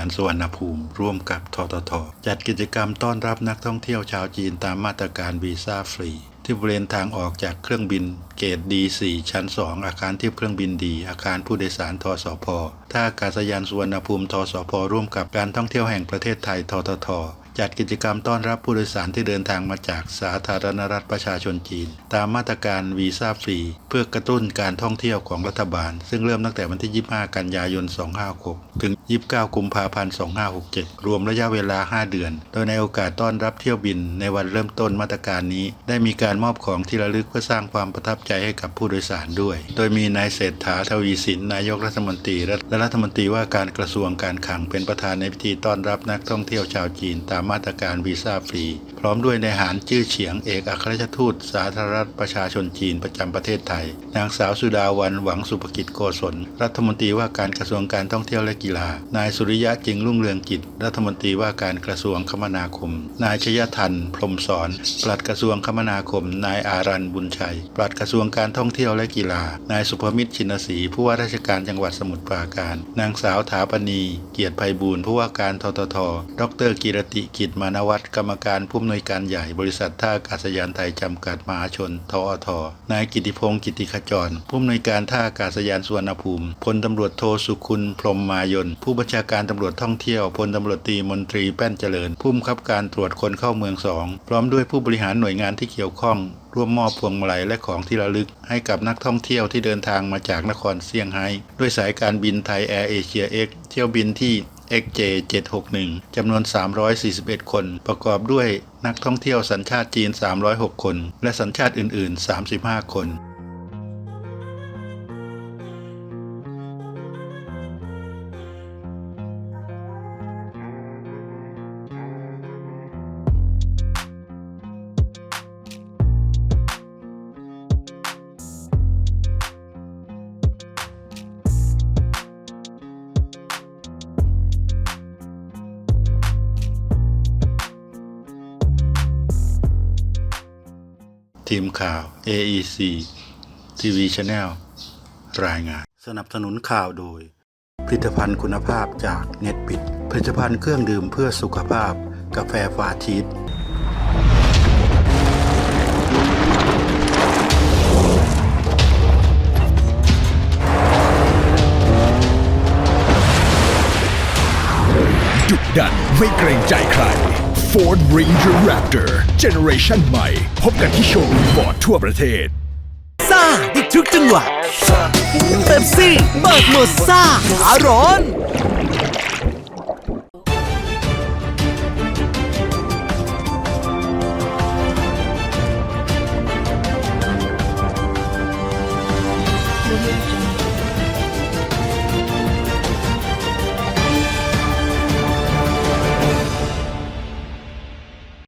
านสุวรรณภูมิ ร่วมกับททท จัดกิจกรรมต้อนรับนักท่องเที่ยวชาวจีนตามมาตรการวีซ่าฟรี ที่บริเวณทางออกจากเครื่องบินเกตดี4ชั้น 2 อาคารเทียบเครื่องบินดี อาคารผู้โดยสารทสพท่าอากาศยานสุวรรณภูมิทสพร่วมกับการท่องเที่ยวแห่งประเทศไทยททท จัดกิจกรรมต้อนรับผู้โดยสารที่เดินทางมาจากสาธารณรัฐประชาชนจีน ตามมาตรการวีซ่าฟรี เพื่อกระตุ้นการท่องเที่ยวของรัฐบาล ซึ่งเริ่มตั้งแต่วันที่ 25 กันยายน 256 ถึง 29 กุมภาพันธ์ 2567 รวมระยะเวลา 5 เดือน โดยในโอกาสต้อนรับเที่ยวบินในวันเริ่มต้นมาตรการนี้ ได้มีการมอบของที่ระลึกเพื่อสร้างความประทับใจให้กับผู้โดยสารด้วย โดยมีนายเศรษฐาทวีสินนายกรัฐมนตรีและรัฐมนตรีว่าการกระทรวงการคลังเป็นประธานในพิธีต้อนรับนักท่องเที่ยวชาวจีนตามมาตรการวีซ่าฟรี พร้อมด้วยนายหารจื้อเฉียงเอกอัครราชทูต สาธารณรัฐประชาชนจีนประจำประเทศไทย นางสาวสุดาวันหวังสุภกิจโกศล รัฐมนตรีว่าการกระทรวงการท่องเที่ยวและกีฬา นายสุริยะจึงรุ่งเรืองกิจ รัฐมนตรีว่าการกระทรวงคมนาคม นายชยทันพรมสอนปลัดกระทรวงคมนาคม นายอารันบุญชัยปลัดกระทรวงการท่องเที่ยวและกีฬา นายสุภมิตรชินศรีผู้ว่าราชการจังหวัดสมุทรปราการ นางสาวถาปณี เกียรติไพบูลย์ผู้ว่าการททท ดรกิรติกิจมานวัตรกรรมการผู้อำนวยการใหญ่บริษัทท่าอากาศยานไทยจำกัดมหาชนทอทนายกิติพงศ์กิติขจร ผู้อำนวยการท่าอากาศยานสุวรรณภูมิพลตำรวจโทสุคุณพรหมมายนผู้บัญชาการตำรวจท่องเที่ยวพลตำรวจตีมนตรีแป้นเจริญผู้บังคับการตรวจคนเข้าเมืองสองพร้อมด้วยผู้บริหารหน่วยงานที่เกี่ยวข้องร่วมมอบพวงมาลัยและของที่ระลึก ให้กับนักท่องเที่ยวที่เดินทางมาจากนครเซี่ยงไฮ้ด้วยสายการบินไทยแอร์เอเชียเอ็กเที่ยวบินที่ XJ 761 จำนวน 341 คน ประกอบด้วยนักท่องเที่ยวสัญชาติจีน 306 คน และสัญชาติอื่น ๆ 35 คน ทีมข่าว AEC TV Channel รายงาน สนับสนุนข่าวโดย ผลิตภัณฑ์คุณภาพจากเน็ตปิด ผลิตภัณฑ์เครื่องดื่มเพื่อสุขภาพ กาแฟฟาชีสดุดันไม่เกรงใจใคร Ford Ranger Raptor Generation ใหม่ พบกันที่โชว์รูมฟอร์ดทั่วประเทศซ่าได้ทุกจังหวะเป๊ปซี่เปิดโหมดซ่าขาร้อน